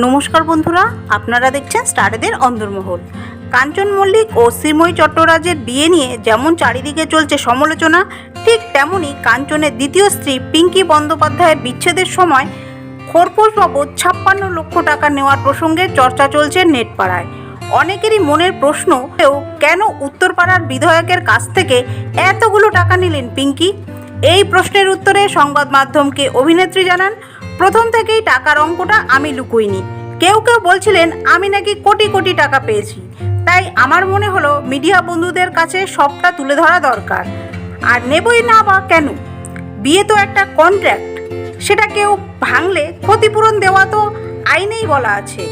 নমস্কার বন্ধুরা, আপনারা দেখছেন স্টারেদের অন্দরমহল কাঞ্চন মল্লিক ও শ্রীময়ী চট্টরাজের বিয়ে নিয়ে যেমন চারিদিকে চলছে সমালোচনা, ঠিক তেমনই কাঞ্চনের দ্বিতীয় স্ত্রী পিঙ্কি বন্দ্যোপাধ্যায়ের বিচ্ছেদের সময় খোরপোশ বাবদ ছাপ্পান্ন লক্ষ টাকা নেওয়ার প্রসঙ্গে চর্চা চলছে নেটপাড়ায়। অনেকেরই মনের প্রশ্ন কেন উত্তরপাড়ার বিধায়কের কাছ থেকে এতগুলো টাকা নিলেন পিঙ্কি? এই প্রশ্নের উত্তরে সংবাদ মাধ্যমকে অভিনেত্রী জানান প্রথম থেকেই টাকার অঙ্কটা আমি লুকোইনি। কেউ কেউ বলছিলেন, আমি নাকি কোটি কোটি টাকা পেয়েছি। তাই আমার মনে হলো মিডিয়া বন্ধুদের কাছে সবটা তুলে ধরা দরকার। আর নেবই না বা কেন? বিয়ে তো একটা কন্ট্রাক্ট সেটা কেউ ভাঙলে ক্ষতিপূরণ দেওয়া তো আইনেই বলা আছে।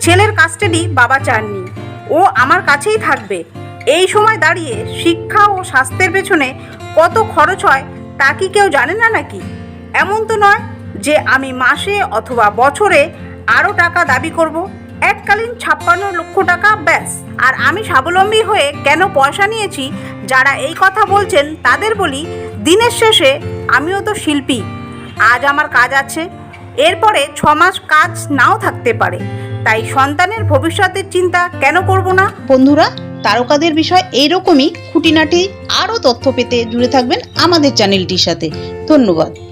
ছেলের কাস্টাডি বাবা চাননি। ও আমার কাছেই থাকবে। এই সময় দাঁড়িয়ে শিক্ষা ও স্বাস্থ্যের পেছনে কত খরচ হয় তা কি কেউ জানে না নাকি? এমন তো নয় যে আমি মাসে অথবা বছরে আরও টাকা দাবি করব। এককালীন ছাপ্পান্ন লক্ষ টাকা, ব্যাস। আর আমি স্বাবলম্বী হয়ে কেন পয়সা নিয়েছি, যারা এই কথা বলছেন তাদের বলি, দিনের শেষে আমিও তো শিল্পী। আজ আমার কাজ আছে। এরপরে ছ মাস কাজ নাও থাকতে পারে। তাই সন্তানের ভবিষ্যতের চিন্তা কেন করব না? বন্ধুরা, তারকাদের বিষয় এইরকমই। খুঁটিনাটি আরও তথ্য পেতে জুড়ে থাকবেন আমাদের চ্যানেলটির সাথে। ধন্যবাদ।